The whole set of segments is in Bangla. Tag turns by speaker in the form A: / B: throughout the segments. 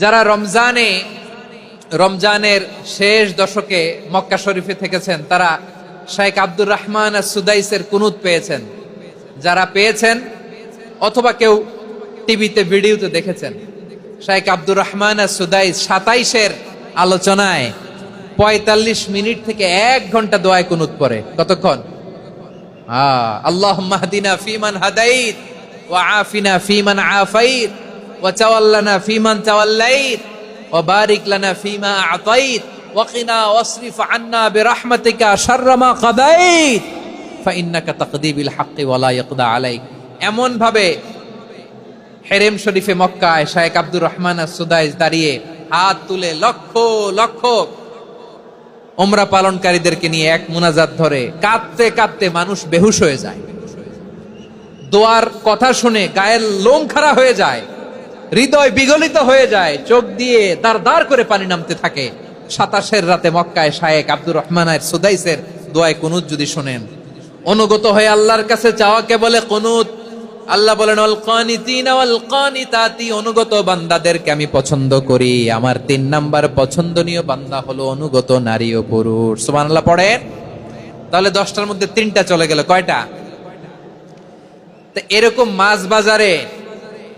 A: যারা রমজানে, রমজানের শেষ দশকে মক্কা শরীফে থেকেছেন, তারা শাইখ আব্দুর রহমান আর সুদাইসের কুনুত পেয়েছেন। যারা পেয়েছেন, অথবা কেউ টিভিতে, ভিডিওতে দেখেছেন, শাইখ আব্দুর রহমান আর সুদাইস সাতাইশের আলোচনায় পঁয়তাল্লিশ মিনিট থেকে এক ঘণ্টা দোয়ায় কুনুত পরে কতক্ষণ? আল্লাহ মাহদিনা ফিমান হাদাইত, ওয়া আফিনা ফিমান আফাইত। ওয়া তাওয়াল্লানা ফিমান তাওয়াল্লাইত ওয়া বারিক লানা ফিমা আতাইত ওয়া কিনা ওয়াসরিফ আন্না বিরহমাতিকা শাররা মা কাদাইত ফাইন্নাকা তাকদি বিল হাক্কি ওয়া লা ইয়াকদা আলাইক এমন ভাবে হেরেম শরীফে মক্কায় শায়েখ আব্দুর রহমান সুদাইস দাঁড়িয়ে হাত তুলে লক্ষ লক্ষ ওমরা পালনকারীদেরকে নিয়ে এক মুনাজাত ধরে কাঁদতে কাঁদতে মানুষ বেহুশ হয়ে যায়। দোয়ার কথা শুনে গায়ের লোম খাড়া হয়ে যায়। হৃদয় বিগলিত হয়ে যায়, চোখ দিয়ে দাঁড় দাঁড় করে পানি নামতে থাকে। সাতাশের রাতে মক্কায় শায়েক আব্দুর রহমানের সুদাইসের দোয়ায় কুনুত যদি শোনেন। অনুগত হয়ে আল্লাহর কাছে চাওয়াকে বলে কুনুত। আল্লাহ বলেন অনুগত বান্দাদেরকে আমি পছন্দ করি। আমার তিন নাম্বার পছন্দনীয় বান্দা হলো অনুগত নারী ও পুরুষ। সুবহানাল্লাহ, পড়েন? তাহলে দশটার মধ্যে তিনটা চলে গেল, কয়টা? এরকম মাছ বাজারে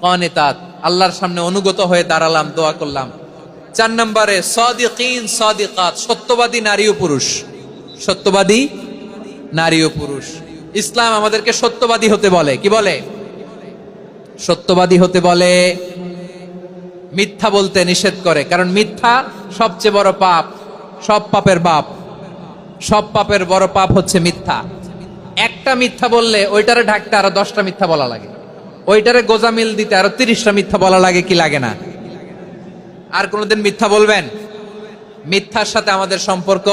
A: কনেতাত, আল্লাহর সামনে অনুগত হয়ে দাঁড়ালাম, দোয়া করলাম। চার নম্বরে, সদিকিন সদিকাত, সত্যবাদী নারী ও পুরুষ। সত্যবাদী নারী ও পুরুষ। ইসলাম আমাদেরকে সত্যবাদী হতে বলে, কি বলে? সত্যবাদী হতে বলে, মিথ্যা বলতে নিষেধ করে, কারণ মিথ্যা সবচেয়ে বড় পাপ, সব পাপের বাপ। সব পাপের বড় পাপ হচ্ছে মিথ্যা। একটা মিথ্যা বললে, ওইটারে ঢাকতে আরও দশটা মিথ্যা বলা লাগে। ওইটারে গোজামিল দিতে আরও তিরিশটা মিথ্যা বলা লাগে কি লাগে না? আর কোনোদিন মিথ্যা বলবেন? মিথ্যার সাথে আমাদের সম্পর্ক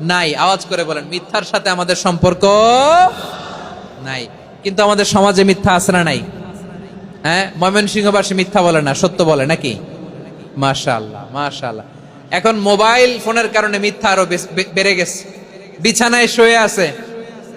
A: নাই। আওয়াজ করে বলেন, মিথ্যার সাথে আমাদের সম্পর্ক নাই। কিন্তু আমাদের সমাজে মিথ্যা আছে না নাই? হ্যাঁ? ময়মনসিংহবাসী মিথ্যা বলে না, সত্য বলে নাকি? মাশাআল্লাহ মাশাআল্লাহ। এখন মোবাইল ফোনের কারণে মিথ্যা আরও বেড়ে গেছে। বিছানায় শুয়ে আছে।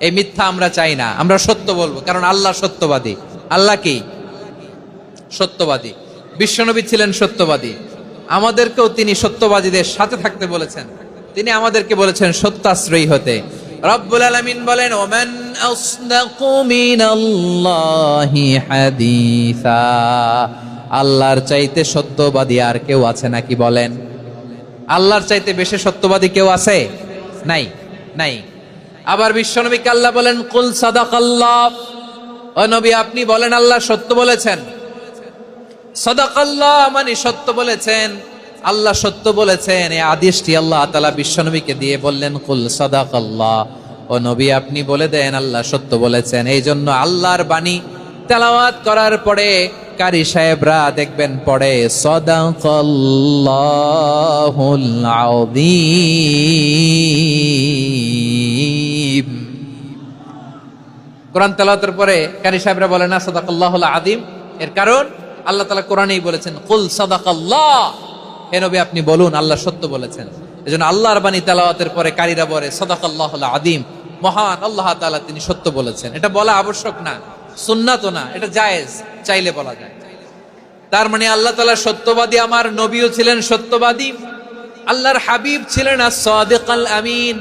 A: এই মিথ্যা আমরা চাই না, আমরা সত্য বলব, কারণ আল্লাহ সত্যবাদী। আল্লাহ কি? সত্যবাদী। বিশ্বনবী ছিলেন সত্যবাদী। আমাদেরকেও তিনি সত্যবাদীদের সাথে থাকতে বলেছেন। তিনি আমাদেরকে বলেছেন সত্যাশ্রয়ী হতে। রব্বুল আলামিন বলেন, ওমান আসদাকু মিনাল্লাহি হাদিসা। আল্লাহর চাইতে সত্যবাদী আর কেউ আছে নাকি বলেন? আল্লাহর চাইতে বেশি সত্যবাদী কেউ আছে? নাই নাই। আবার বিশ্বনবীকে আল্লাহ বলেন, কুল সাদাকাল্লাহ। ও নবী, আপনি বলেন, আল্লাহ সত্য বলেছেন। সদাকাল্লাহ মানে সত্য বলেছেন। আল্লাহ সত্য বলেছেন। এই আদেশটি আল্লাহ তালা বিশ্বনবীকে দিয়ে বললেন, কুল সদাকাল্লাহ। ও নবী, আপনি বলে দেন, আল্লাহ সত্য বলেছেন। এই জন্য আল্লাহর বাণী তেলাওয়াত করার পরে কারি সাহেবরা দেখবেন পড়ে, সদাকাল্লাহুল আযীম। কোরআন তেলাওয়াতের পরে কারি সাহেবরা বলে, না, সদাকাল্লাহুল আদিম এর কারণ আল্লাহ তালা কোরআনেই বলেছেন, কুল সদাকাল্লাহ। হে নবী, আপনি বলুন, আল্লাহ সত্য বলেছেন। এজন্য আল্লাহর বাণী তেলাওয়াতের পরে কারীরা বলে সদাকাল্লাহ আদিম মহান আল্লাহ তাআলা তিনি সত্য বলেছেন। এটা বলা আবশ্যক না, সুন্নাত না, এটা জায়েজ, চাইলে বলা যায়। তার মানে আল্লাহ তাআলা সত্যবাদী, আমার নবীও ছিলেন সত্যবাদী, আল্লাহর হাবিব ছিলেন আর সাদিক আল আমিন।